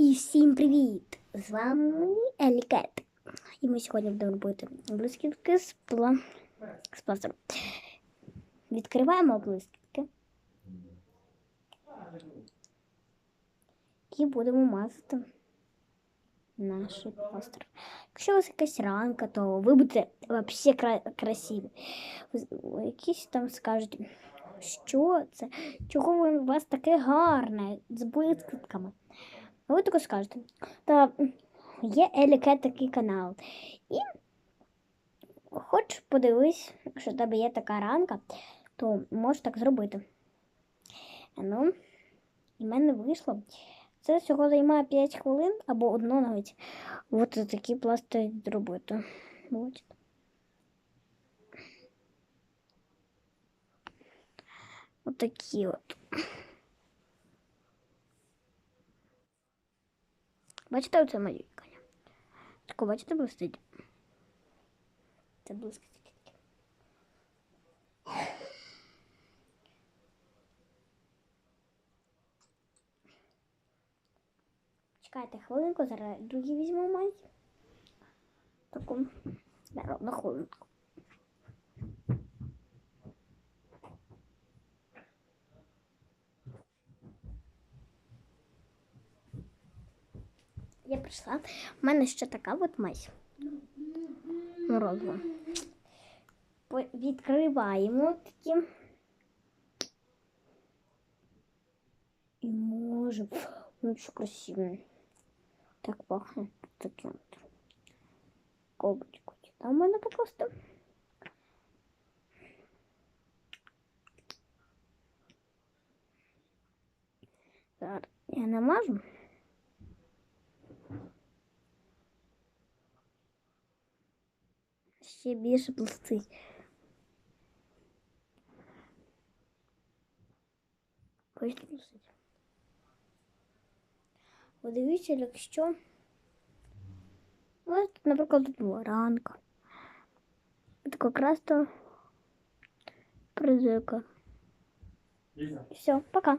І всім привіт! З вами Елікет. І ми сьогодні будемо робити блискітки з, пла... з пластиром. Відкриваємо блискітки. І будемо мазати наш пластир. Якщо у вас якась ранка, то ви будете взагалі кра- красиві. Якісь там скажуть, що це? Чого у вас таке гарне з блискітками? А ви тако скажете. Та є Еліке такий канал. І хоч подивись, якщо в тебе є така ранка, то можеш так зробити. Ну, і в мене вийшло. Це всього займає 5 хвилин або одну навіть. От такі пласти зробити. Бачите? Отакі от. Бачите, оце малюнкання? Тако, бачите, блистить? Це блискітки. Чекайте хвилинку, зараз другі візьму мать. Таку на хвилинку. Я прийшла. У мене ще така от мазь. Морозова. Відкриваємо такі. І може. Ну, що красиво. Так пахне таким от. Колбочку. А в мене просто. Зараз я намажу. Ще більше пластить. Хочете пластити? Подивіться, якщо. Ось, наприклад, тут була ранка. Так якраз то призика. Все, пока.